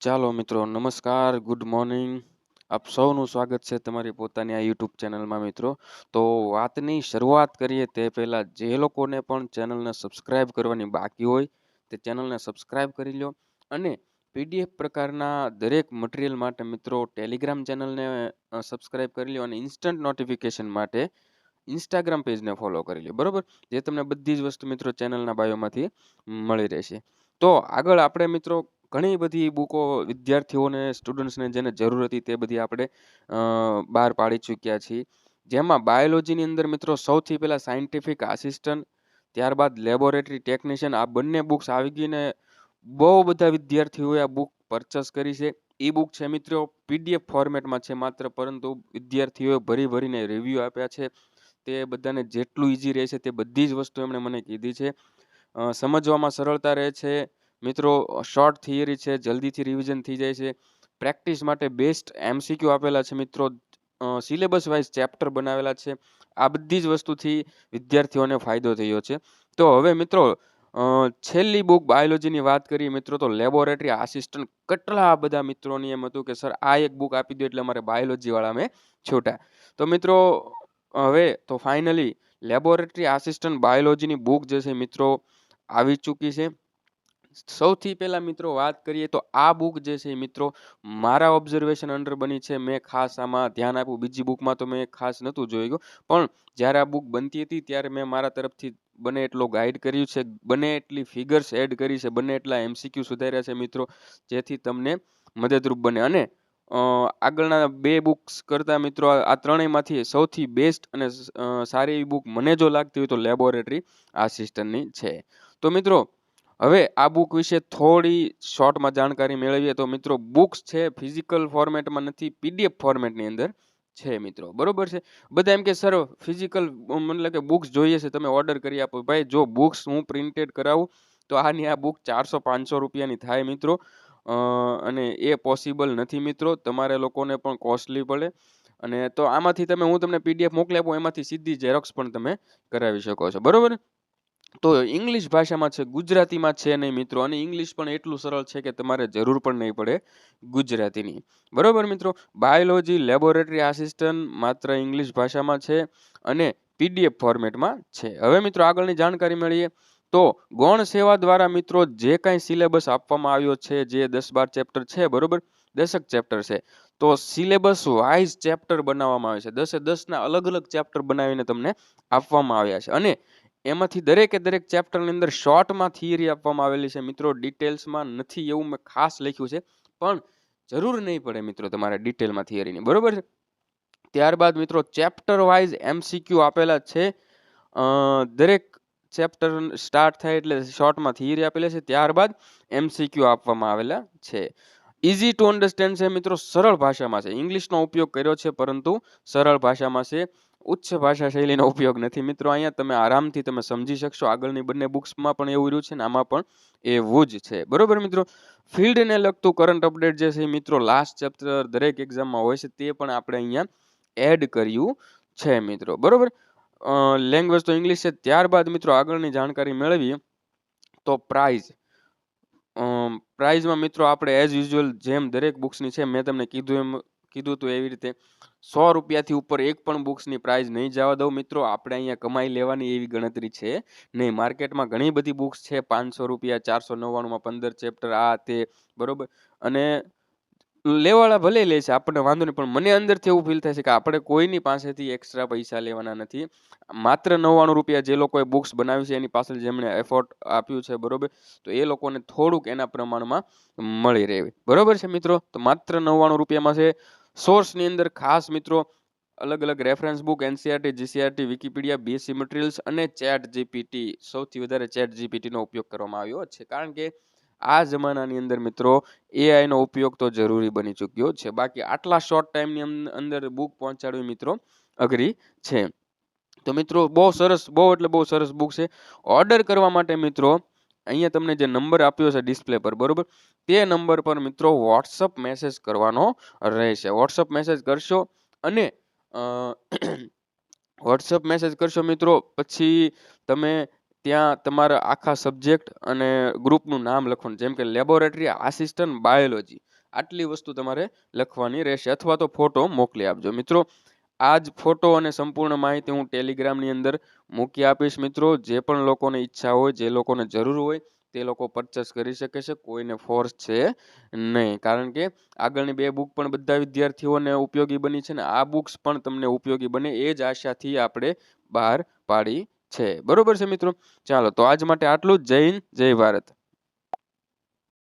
ચાલો મિત્રો, નમસ્કાર, ગુડ મોર્નિંગ. આપ સૌનું સ્વાગત છે તમારી પોતાની આ યુટ્યુબ ચેનલમાં મિત્રો. તો વાતની શરૂઆત કરીએ તે પહેલાં, જે લોકોને પણ ચેનલને સબસ્ક્રાઈબ કરવાની બાકી હોય, તે ચેનલને સબસ્ક્રાઈબ કરી લો અને પીડીએફ પ્રકારના દરેક મટીરિયલ માટે મિત્રો ટેલિગ્રામ ચેનલને સબસ્ક્રાઈબ કરી લો અને ઇન્સ્ટન્ટ નોટિફિકેશન માટે ઇન્સ્ટાગ્રામ પેજને ફોલો કરી લો. બરાબર? જે તમને બધી જ વસ્તુ મિત્રો ચેનલના બાયોમાંથી મળી રહેશે. તો આગળ આપણે મિત્રો ઘણી બધી બુકો વિદ્યાર્થીઓને, સ્ટુડન્ટ્સને જેને જરૂર હતી તે બધી આપણે બહાર પાડી ચૂક્યા છીએ. જેમાં બાયોલોજીની અંદર મિત્રો સૌથી પહેલાં સાયન્ટિફિક આસિસ્ટન્ટ, ત્યારબાદ લેબોરેટરી ટેકનિશિયન, આ બંને બુક્સ આવી ગઈને બહુ બધા વિદ્યાર્થીઓએ આ બુક પરચેસ કરી છે. એ બુક છે મિત્રો પીડીએફ ફોર્મેટમાં છે માત્ર, પરંતુ વિદ્યાર્થીઓએ ભરી ભરીને રિવ્યૂ આપ્યા છે. તે બધાને જેટલું ઇઝી રહે છે તે બધી જ વસ્તુ એમણે મને કીધી છે. સમજવામાં સરળતા રહે છે. મિત્રો શોર્ટ થિયરી છે, જલ્દીથી રિવિઝન થઈ જાય છે. પ્રેક્ટિસ માટે બેસ્ટ એમસીક્યુ આપેલા છે મિત્રો. સિલેબસ વાઇઝ ચેપ્ટર બનાવેલા છે. આ બધી જ વસ્તુથી વિદ્યાર્થીઓને ફાયદો થયો છે. તો હવે મિત્રો છેલ્લી બુક બાયોલોજીની વાત કરીએ મિત્રો, તો લેબોરેટરી આસિસ્ટન્ટ કેટલા બધા મિત્રોની એમ હતું કે સર આ એક બુક આપી દો એટલે અમારે બાયોલોજીવાળા મેં છૂટા. તો મિત્રો, હવે તો ફાઇનલી લેબોરેટરી આસિસ્ટન્ટ બાયોલોજીની બુક જે છે મિત્રો, આવી ચૂકી છે. સૌથી પહેલાં મિત્રો વાત કરીએ તો આ બુક જે છે મિત્રો મારા ઓબ્ઝર્વેશન અંડર બની છે. મેં ખાસ આમાં ધ્યાન આપ્યું. બીજી બુકમાં તો મેં ખાસ નહોતું જોઈ ગયું પણ જ્યારે આ બુક બનતી હતી ત્યારે મેં મારા તરફથી બને એટલો ગાઈડ કર્યું છે. બને એટલી ફિગર્સ એડ કરી છે. બને એટલા એમસીક્યુ સુધાર્યા છે મિત્રો, જેથી તમને મદદરૂપ બને. અને આગળના બે બુક્સ કરતાં મિત્રો આ ત્રણેયમાંથી સૌથી બેસ્ટ અને સારી એવી બુક મને જો લાગતી હોય તો લેબોરેટરી આસિસ્ટન્ટની છે. તો મિત્રો હવે આ બુક વિશે થોડી શોર્ટમાં જાણકારી મેળવીએ તો મિત્રો બુક્સ છે ફિઝિકલ ફોર્મેટમાં નથી પીડીએફ ફોર્મેટની અંદર છે મિત્રો. બરોબર છે? બધા એમ કે સર ફિઝિકલ મતલબ કે બુક્સ જોઈએ છે, તમે ઓર્ડર કરી આપો. ભાઈ, જો બુક્સ હું પ્રિન્ટેડ કરાવું, તો આની આ બુક ચારસો પાંચસો રૂપિયાની થાય મિત્રો. અને એ પોસિબલ નથી મિત્રો. તમારે લોકોને પણ કોસ્ટલી પડે. અને તો આમાંથી તમે, હું તમને પીડીએફ મોકલી આપું, એમાંથી સીધી ઝેરોક્સ પણ તમે કરાવી શકો છો. બરોબર? તો ઇંગ્લિશ ભાષામાં છે, ગુજરાતીમાં છે નહીં મિત્રો, અને ઇંગ્લિશ પણ એટલું સરળ છે કે તમારે જરૂર પણ નહીં પડે ગુજરાતીની. બરાબર મિત્રો? બાયોલોજી લેબોરેટરી આસિસ્ટન્ટ માત્ર ઇંગ્લિશ ભાષામાં છે અને પીડીએફ ફોર્મેટમાં છે. હવે મિત્રો આગળની જાણકારી મળીએ તો ગૌણ સેવા દ્વારા મિત્રો જે કાંઈ સિલેબસ આપવામાં આવ્યો છે, જે દસ બાર ચેપ્ટર છે, બરોબર? દસક ચેપ્ટર છે. તો સિલેબસ વાઇઝ ચેપ્ટર બનાવવામાં આવે છે. દસે દસના અલગ અલગ ચેપ્ટર બનાવીને તમને આપવામાં આવ્યા છે. અને એમાંથી દરેકે દરેક ચેપ્ટરની અંદર શોર્ટમાં થિયરી આપવામાં આવેલી છે. મિત્રો ડિટેલ્સમાં નથી એવું મેં ખાસ લખ્યું છે, પણ જરૂર નહીં પડે મિત્રો તમારે ડિટેલમાં થિયરીની બરોબર છે? ત્યારબાદ મિત્રો ચેપ્ટર વાઇઝ એમસીક્યુ આપેલા છે. દરેક ચેપ્ટર સ્ટાર્ટ થાય એટલે શોર્ટમાં થિયરી આપેલી છે. ત્યારબાદ એમસીક્યુ આપવામાં આવેલા છે. ઇઝી ટુ અન્ડરસ્ટેન્ડ છે મિત્રો, સરળ ભાષામાં છે. ઇંગ્લિશનો ઉપયોગ કર્યો છે, પરંતુ સરળ ભાષામાં છે. ઉચ્ચ ભાષા શૈલીનો ઉપયોગ નથી. મિત્રો, અહીંયા તમે આરામથી તમે સમજી શકશો. આગળની બંને બુક્સમાં પણ એવું રહ્યું છે ને આમાં પણ એવું જ છે. બરોબર મિત્રો? ફિલ્ડને લગતું કરંટ અપડેટ જે છે મિત્રો લાસ્ટ ચેપ્ટર દરેક એક્ઝામમાં હોય છે, તે પણ આપણે અહીંયા એડ કર્યું છે મિત્રો. બરોબર? લેંગ્વેજ તો ઇંગ્લિશ છે. ત્યારબાદ મિત્રો આગળની જાણકારી મેળવીએ તો પ્રાઇઝ પ્રાઇઝમાં મિત્રો આપણે એઝ યુઝ્યુઅલ જેમ દરેક બુક્સની છે, મેં તમને કીધું એમ, કીધું હતું એવી રીતે, સો રૂપિયાથી ઉપર એક પણ બુક્સની પ્રાઇઝ નહીં જવા દઉં મિત્રો. આપણે અહીંયા કમાઈ લેવાની એવી ગણતરી છે. નહીં, માર્કેટમાં ઘણી બધી બુક્સ છે, પાંચસો રૂપિયા, ચારસો નવ્વાણુંમાં પંદર ચેપ્ટર, આ, તે, બરાબર. અને લેવાળા ભલે લે છે, આપણને વાંધો નહીં, પણ મને અંદરથી એવું ફીલ થાય છે કે આપણે કોઈની પાસેથી એક્સ્ટ્રા પૈસા લેવાના નથી. માત્ર નવ્વાણું રૂપિયા જે લોકોએ બુક્સ બનાવી છે, એની પાછળ જેમણે એફોર્ટ આપ્યું છે, બરોબર? તો એ લોકોને થોડુંક એના પ્રમાણમાં મળી રહે. બરોબર છે મિત્રો? તો માત્ર નવ્વાણું રૂપિયામાં છે. સોર્સની અંદર ખાસ મિત્રો, અલગ અલગ reference book NCERT GCERT Wikipedia BSc materials અને ચેટ જીપીટી સૌથી વધારે ચેટ જીપીટીનો ઉપયોગ કરવામાં આવ્યો છે. કારણ કે આ જમાનાની અંદર મિત્રો એઆઈનો ઉપયોગ તો જરૂરી બની ચૂક્યો છે. બાકી આટલા શોર્ટ ટાઈમની અંદર બુક પહોંચાડવી મિત્રો અઘરી છે. તો મિત્રો બહુ સરસ, બહુ એટલે બહુ સરસ બુક છે. ઓર્ડર કરવા માટે મિત્રો, અહીંયા તમને જે નંબર આપ્યો છે ડિસ્પ્લે પર, બરોબર? તે નંબર પર મિત્રો વોટ્સઅપ મેસેજ કરવાનો રહેશે. વોટ્સઅપ મેસેજ કરશો અને વોટ્સઅપ મેસેજ કરશો મિત્રો, પછી તમે ત્યાં તમારા આખા સબ્જેક્ટ અને ગ્રુપનું નામ લખવાનું. જેમ કે લેબોરેટરી આસિસ્ટન્ટ બાયોલોજી આટલી વસ્તુ તમારે લખવાની રહેશે. અથવા તો ફોટો મોકલી આપજો. મિત્રો આ જ ફોટો અને સંપૂર્ણ માહિતી હું ટેલિગ્રામની અંદર મૂકી આપીશ. મિત્રો, જે પણ લોકોને ઈચ્છા હોય, જે લોકોને જરૂર હોય, તે લોકો પરચેસ કરી શકે છે. કોઈને ફોર્સ છે નહીં. કારણ કે આગળની બે બુક પણ બધા વિદ્યાર્થીઓને ઉપયોગી બની છે ને આ બુક્સ પણ તમને ઉપયોગી બને. એ જ આશાથી આપણે બહાર પાડી છે. બરોબર છે મિત્રો? ચાલો તો આજ માટે આટલું જ. જય હિન્દ જય ભારત.